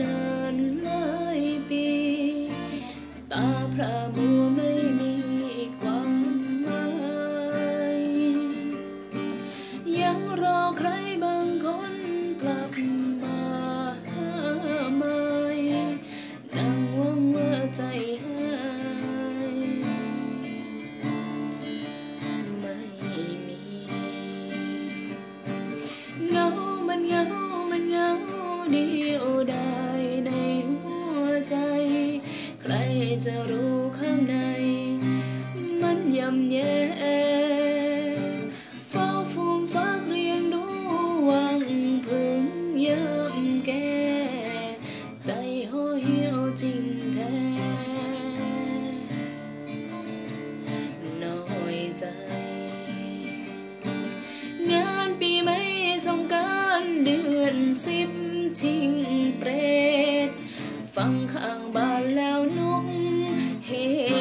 นานหลายปี ตาพระบัว จะรู้ข้างใน มันยำแย่เฝ้าฟูมฟักเรียงดูวังพึ่งย้ำแก่ใจห่อเหี่ยวจริงแท้น้อยใจ งานปีไม่สงการเดือนสิบชิงเปรตฟังข้างบ้านแล้วนุ่ง hey, hey.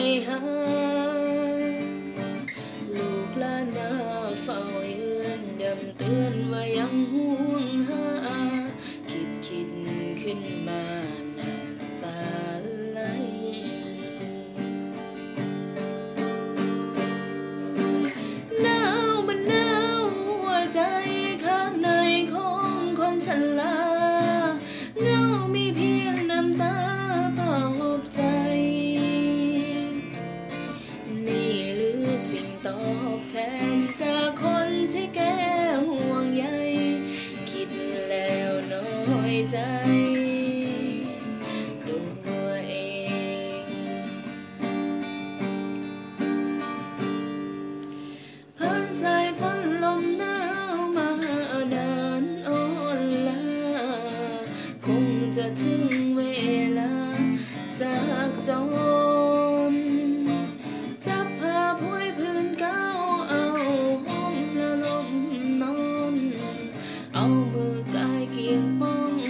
เอามือกายเกียงมอง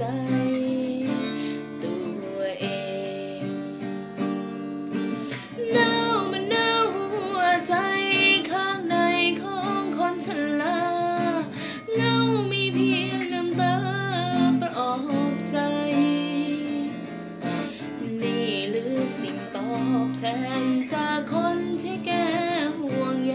จ ตัวเองเน่ามันเน่าหัวใจข้างในของคนชลาเงามีเพียงน้ำตาประออกใจ นี่หรือสิ่งตอบแทนจากคนที่แกห่วงใย